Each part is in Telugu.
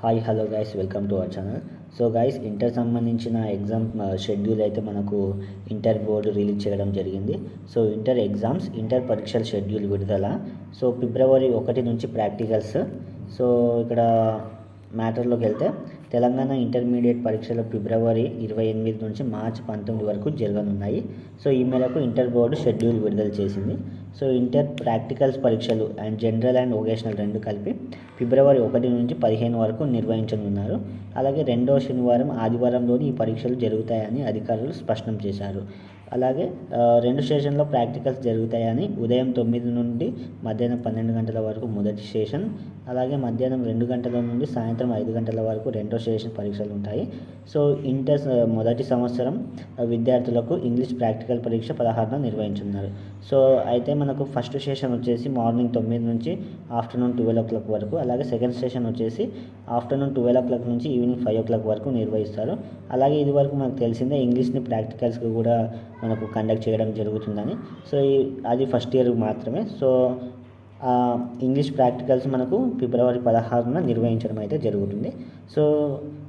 Hi hello guys welcome to our channel so guys inter సంబంధించిన ఎగ్జామ్ షెడ్యూల్ uh, అయితే మనకు ఇంటర్ బోర్డు రిలీజ్ చేయడం జరిగింది. సో ఇంటర్ ఎగ్జామ్స్ ఇంటర్ పరీక్షల షెడ్యూల్ విడుదల. సో ఫిబ్రవరి ఒకటి నుంచి ప్రాక్టికల్స్ సో ఇక్కడ మ్యాటర్లోకి వెళ్తే తెలంగాణ ఇంటర్మీడియట్ పరీక్షలు ఫిబ్రవరి ఇరవై ఎనిమిది నుంచి మార్చి పంతొమ్మిది వరకు జరగనున్నాయి. సో ఈ మేరకు ఇంటర్ బోర్డు షెడ్యూల్ విడుదల చేసింది. సో ఇంటర్ ప్రాక్టికల్స్ పరీక్షలు అండ్ జనరల్ అండ్ వొకేషనల్ రెండు కలిపి ఫిబ్రవరి ఒకటి నుంచి పదిహేను వరకు నిర్వహించనున్నారు. అలాగే రెండో శనివారం ఆదివారంలోని ఈ పరీక్షలు జరుగుతాయని అధికారులు స్పష్టం చేశారు. అలాగే రెండు స్టేషన్లో ప్రాక్టికల్స్ జరుగుతాయని ఉదయం తొమ్మిది నుండి మధ్యాహ్నం పన్నెండు గంటల వరకు మొదటి స్టేషన్ అలాగే మధ్యాహ్నం రెండు గంటల నుండి సాయంత్రం ఐదు గంటల వరకు రెండో స్టేషన్ పరీక్షలు ఉంటాయి. సో ఇంటర్ మొదటి సంవత్సరం విద్యార్థులకు ఇంగ్లీష్ ప్రాక్టికల్ పరీక్ష పదహారున నిర్వహించున్నారు. సో అయితే మనకు ఫస్ట్ స్టేషన్ వచ్చేసి మార్నింగ్ తొమ్మిది నుంచి ఆఫ్టర్నూన్ ట్వెల్వ్ ఓ క్లాక్ వరకు అలాగే సెకండ్ స్టేషన్ వచ్చేసి ఆఫ్టర్నూన్ ట్వెల్వ్ ఓ క్లాక్ నుంచి ఈవినింగ్ ఫైవ్ ఓ క్లాక్ వరకు నిర్వహిస్తారు. అలాగే ఇది వరకు మనకు తెలిసిందే ఇంగ్లీష్ని ప్రాక్టికల్స్కి కూడా మనకు కండక్ట్ చేయడం జరుగుతుందని. సో ఈ అది ఫస్ట్ ఇయర్ మాత్రమే. సో ఇంగ్లీష్ ప్రాక్టికల్స్ మనకు ఫిబ్రవరి పదహారున నిర్వహించడం అయితే జరుగుతుంది. సో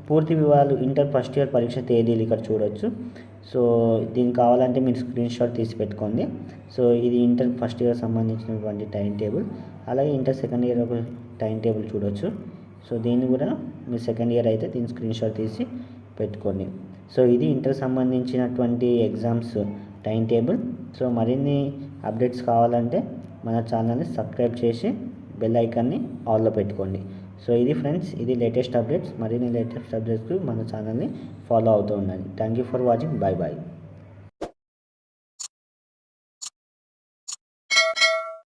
పూర్తి వివరాలు ఇంటర్ ఫస్ట్ ఇయర్ పరీక్ష తేదీలు ఇక్కడ చూడొచ్చు. సో దీనికి కావాలంటే మీరు స్క్రీన్ షాట్ తీసి పెట్టుకోండి. సో ఇది ఇంటర్ ఫస్ట్ ఇయర్ సంబంధించినటువంటి టైం టేబుల్ అలాగే ఇంటర్ సెకండ్ ఇయర్ ఒక టైం టేబుల్ చూడొచ్చు. సో దీన్ని కూడా మీరు సెకండ్ ఇయర్ అయితే దీని స్క్రీన్ షాట్ తీసి పెట్టుకోండి. సో ఇది ఇంటర్ సంబంధించినటువంటి ఎగ్జామ్స్ టైం టేబుల్ సో మరిన్ని అప్డేట్స్ కావాలంటే మన ఛానల్ని సబ్స్క్రైబ్ చేసి బెల్ ఐకాన్ని ఆల్లో పెట్టుకోండి. సో ఇది ఫ్రెండ్స్ ఇది లేటెస్ట్ అప్డేట్స్. మరిన్ని లేటెస్ట్ అప్డేట్స్కి మన ఛానల్ని ఫాలో అవుతూ ఉండండి. Thank you for watching. Bye bye